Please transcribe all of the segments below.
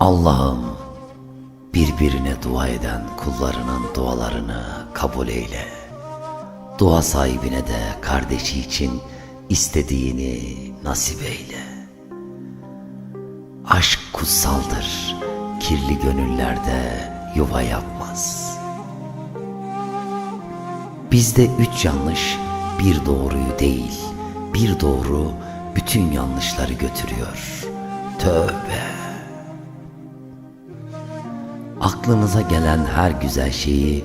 Allah'ım birbirine dua eden kullarının dualarını kabul eyle. Dua sahibine de kardeşi için istediğini nasip eyle. Aşk kutsaldır, kirli gönüllerde yuva yapmaz. Bizde üç yanlış bir doğruyu değil, bir doğru bütün yanlışları götürüyor. Tövbe. Aklınıza gelen her güzel şeyi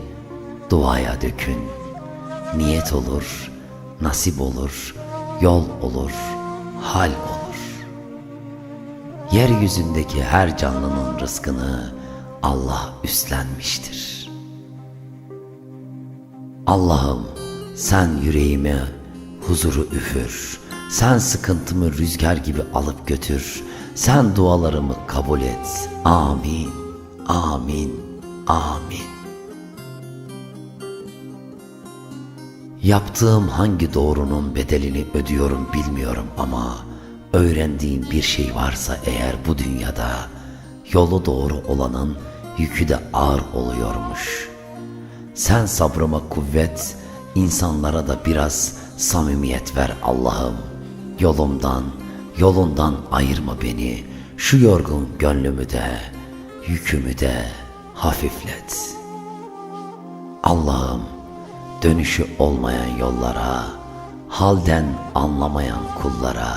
duaya dökün. Niyet olur, nasip olur, yol olur, hal olur. Yeryüzündeki her canlının rızkını Allah üstlenmiştir. Allah'ım sen yüreğime huzuru üfür. Sen sıkıntımı rüzgar gibi alıp götür. Sen dualarımı kabul et. Amin. Amin. Amin. Yaptığım hangi doğrunun bedelini ödüyorum bilmiyorum ama öğrendiğim bir şey varsa eğer bu dünyada yolu doğru olanın yükü de ağır oluyormuş. Sen sabrıma kuvvet, insanlara da biraz samimiyet ver Allah'ım. Yolumdan, yolundan ayırma beni. Şu yorgun gönlümü de, yükümü de hafiflet. Allah'ım dönüşü olmayan yollara, halden anlamayan kullara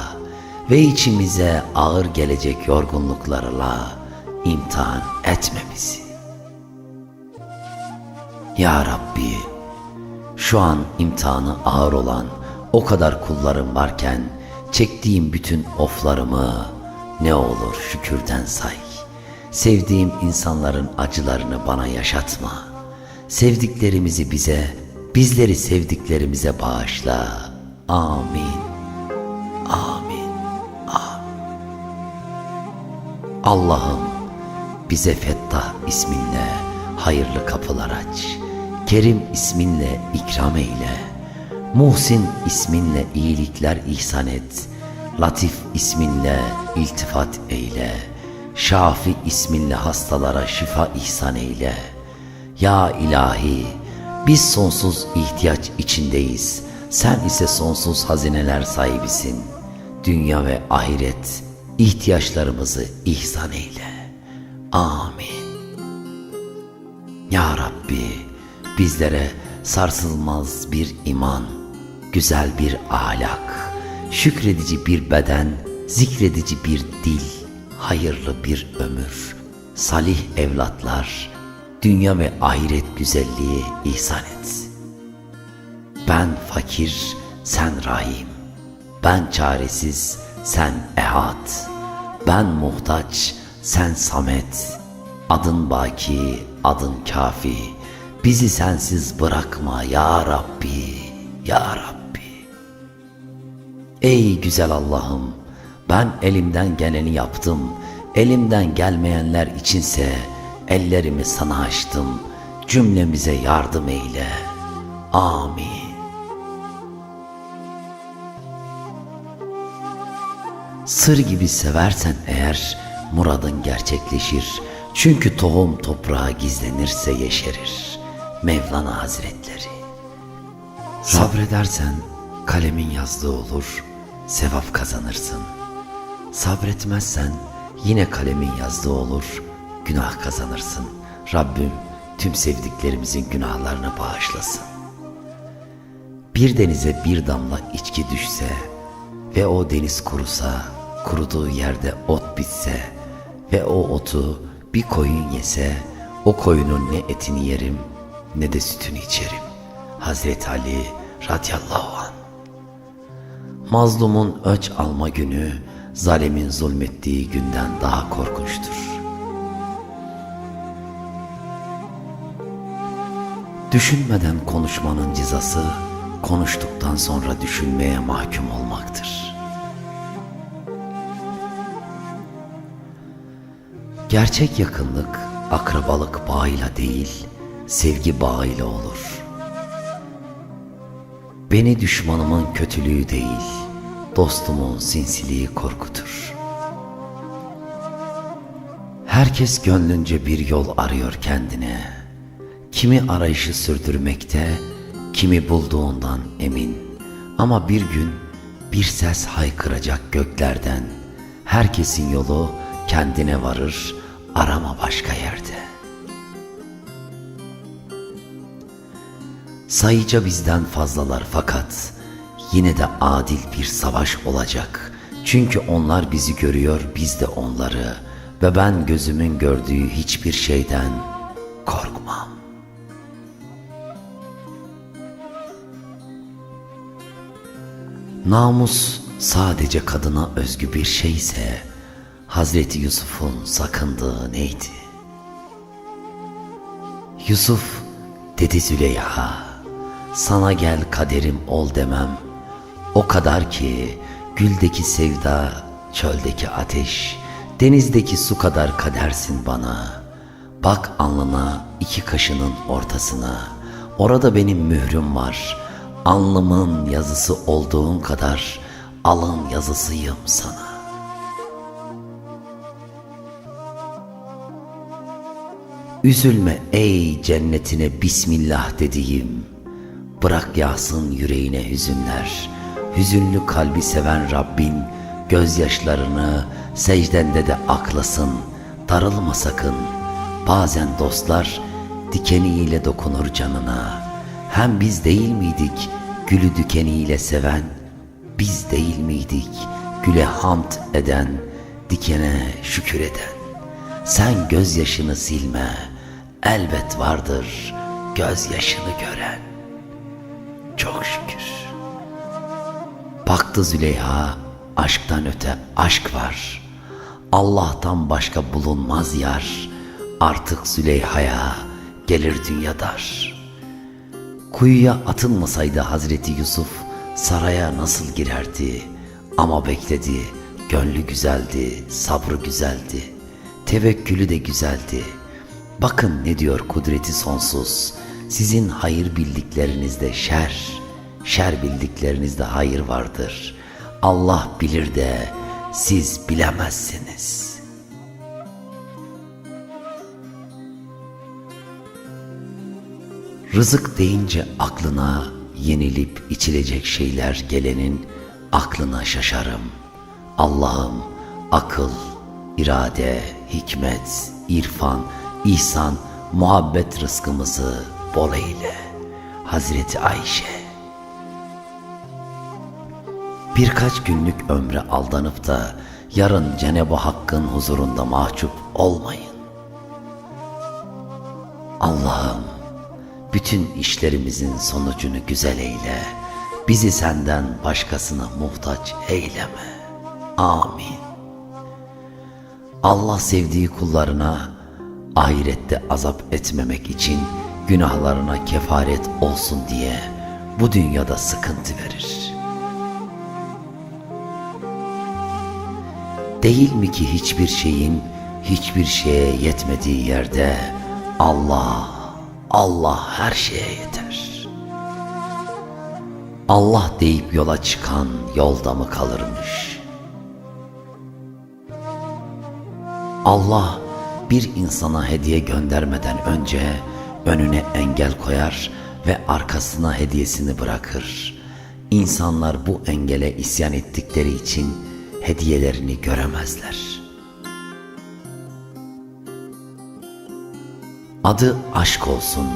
ve içimize ağır gelecek yorgunluklarla imtihan etme bizi. Ya Rabbi, şu an imtihanı ağır olan o kadar kullarım varken çektiğim bütün oflarımı ne olur şükürden say. Sevdiğim insanların acılarını bana yaşatma. Sevdiklerimizi bize, bizleri sevdiklerimize bağışla. Amin. Amin. Amin. Allah'ım bize Fettah isminle hayırlı kapılar aç. Kerim isminle ikram eyle. Muhsin isminle iyilikler ihsan et. Latif isminle iltifat eyle. Şafi isminle hastalara şifa ihsan eyle. Ya ilahi biz sonsuz ihtiyaç içindeyiz. Sen ise sonsuz hazineler sahibisin. Dünya ve ahiret ihtiyaçlarımızı ihsan eyle. Amin. Ya Rabbi bizlere sarsılmaz bir iman, güzel bir ahlak, şükredici bir beden, zikredici bir dil, hayırlı bir ömür, salih evlatlar, dünya ve ahiret güzelliği ihsan et. Ben fakir, sen rahim. Ben çaresiz, sen ehad. Ben muhtaç, sen samet. Adın baki, adın kafi. Bizi sensiz bırakma ya Rabbi, ya Rabbi. Ey güzel Allah'ım, ben elimden geleni yaptım. Elimden gelmeyenler içinse ellerimi sana açtım. Cümlemize yardım eyle. Amin. Sır gibi seversen eğer muradın gerçekleşir. Çünkü tohum toprağa gizlenirse yeşerir. Mevlana Hazretleri. Sabredersen kalemin yazdığı olur, sevap kazanırsın. Sabretmezsen yine kalemin yazdığı olur, günah kazanırsın. Rabbim tüm sevdiklerimizin günahlarını bağışlasın. Bir denize bir damla içki düşse ve o deniz kurusa, kuruduğu yerde ot bitse ve o otu bir koyun yese, o koyunun ne etini yerim ne de sütünü içerim. Hazreti Ali radıyallahu an. Mazlumun öç alma günü, zalimin zulmettiği günden daha korkunçtur. Düşünmeden konuşmanın cezası, konuştuktan sonra düşünmeye mahkum olmaktır. Gerçek yakınlık akrabalık bağıyla değil, sevgi bağıyla olur. Beni düşmanımın kötülüğü değil, dostumun sinsiliği korkutur. Her Herkes gönlünce bir yol arıyor kendine. Kimi arayışı sürdürmekte, kimi bulduğundan emin. Ama bir gün bir ses haykıracak göklerden. Herkesin yolu kendine varır, arama başka yerde. Sayıca bizden fazlalar fakat yine de adil bir savaş olacak. Çünkü onlar bizi görüyor, biz de onları ve ben gözümün gördüğü hiçbir şeyden korkmam. Namus sadece kadına özgü bir şeyse Hazreti Yusuf'un sakındığı neydi? Yusuf dedi Züleyha sana gel kaderim ol demem o kadar ki güldeki sevda çöldeki ateş denizdeki su kadar kadersin bana bak alnına iki kaşının ortasına orada benim mührüm var alnımın yazısı olduğun kadar alın yazısıyım sana Üzülme ey cennetine Bismillah dediğim. Bırak yağsın yüreğine hüzünler. Hüzünlü kalbi seven Rabbin gözyaşlarını secdende de aklasın. Darılma sakın. Bazen dostlar dikeniyle dokunur canına. Hem biz değil miydik gülü dikeniyle seven? Biz değil miydik güle hamd eden, dikene şükür eden? Sen gözyaşını silme, elbet vardır gözyaşını gören. Çok şükür. Baktı Züleyha, aşktan öte aşk var. Allah'tan başka bulunmaz yar. Artık Züleyha'ya gelir dünya dar. Kuyuya atılmasaydı Hazreti Yusuf saraya nasıl girerdi? Ama bekledi, gönlü güzeldi, sabrı güzeldi.'' Tevekkülü de güzeldi. Bakın ne diyor kudreti sonsuz. Sizin hayır bildiklerinizde şer, şer bildiklerinizde hayır vardır. Allah bilir de siz bilemezsiniz. Rızık deyince aklına yenilip içilecek şeyler gelenin aklına şaşarım. Allah'ım akıl, irade, hikmet, irfan, ihsan, muhabbet rızkımızı bol eyle. Hazreti Ayşe Birkaç günlük ömre aldanıp da yarın Cenab-ı Hakk'ın huzurunda mahcup olmayın. Allah'ım bütün işlerimizin sonucunu güzel eyle. Bizi senden başkasına muhtaç eyleme. Amin. Allah sevdiği kullarına ahirette azap etmemek için günahlarına kefaret olsun diye bu dünyada sıkıntı verir. Değil mi ki hiçbir şeyin hiçbir şeye yetmediği yerde Allah, Allah her şeye yeter. Allah deyip yola çıkan yolda mı kalırmış?'' Allah bir insana hediye göndermeden önce önüne engel koyar ve arkasına hediyesini bırakır. İnsanlar bu engele isyan ettikleri için hediyelerini göremezler. Adı aşk olsun.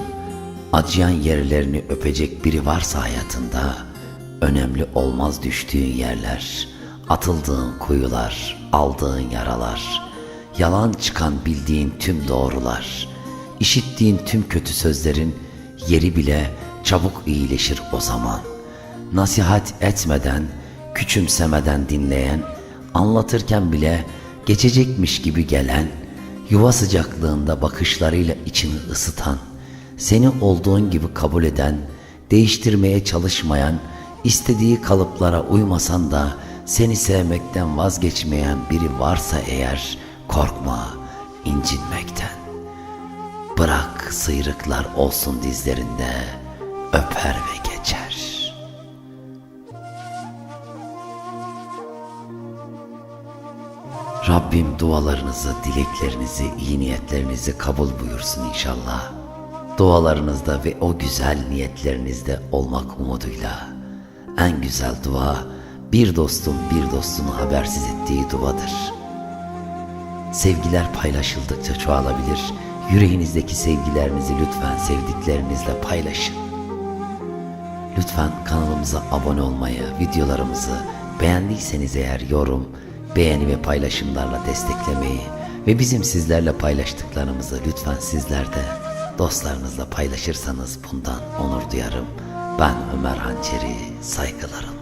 Acıyan yerlerini öpecek biri varsa hayatında önemli olmaz düştüğün yerler, atıldığın kuyular, aldığın yaralar.'' yalan çıkan bildiğin tüm doğrular, işittiğin tüm kötü sözlerin yeri bile çabuk iyileşir o zaman. Nasihat etmeden, küçümsemeden dinleyen, anlatırken bile geçecekmiş gibi gelen, yuva sıcaklığında bakışlarıyla içini ısıtan, seni olduğun gibi kabul eden, değiştirmeye çalışmayan, istediği kalıplara uymasan da seni sevmekten vazgeçmeyen biri varsa eğer, Korkma incinmekten. Bırak sıyrıklar olsun dizlerinde, öper ve geçer. Rabbim dualarınızı, dileklerinizi, iyi niyetlerinizi kabul buyursun inşallah. Dualarınızda ve o güzel niyetlerinizde olmak umuduyla. En güzel dua bir dostun bir dostunu habersiz ettiği duadır. Sevgiler paylaşıldıkça çoğalabilir. Yüreğinizdeki sevgilerinizi lütfen sevdiklerinizle paylaşın. Lütfen kanalımıza abone olmayı, videolarımızı beğendiyseniz eğer yorum, beğeni ve paylaşımlarla desteklemeyi ve bizim sizlerle paylaştıklarımızı lütfen sizler de dostlarınızla paylaşırsanız bundan onur duyarım. Ben Ömer Hançeri, saygılarım.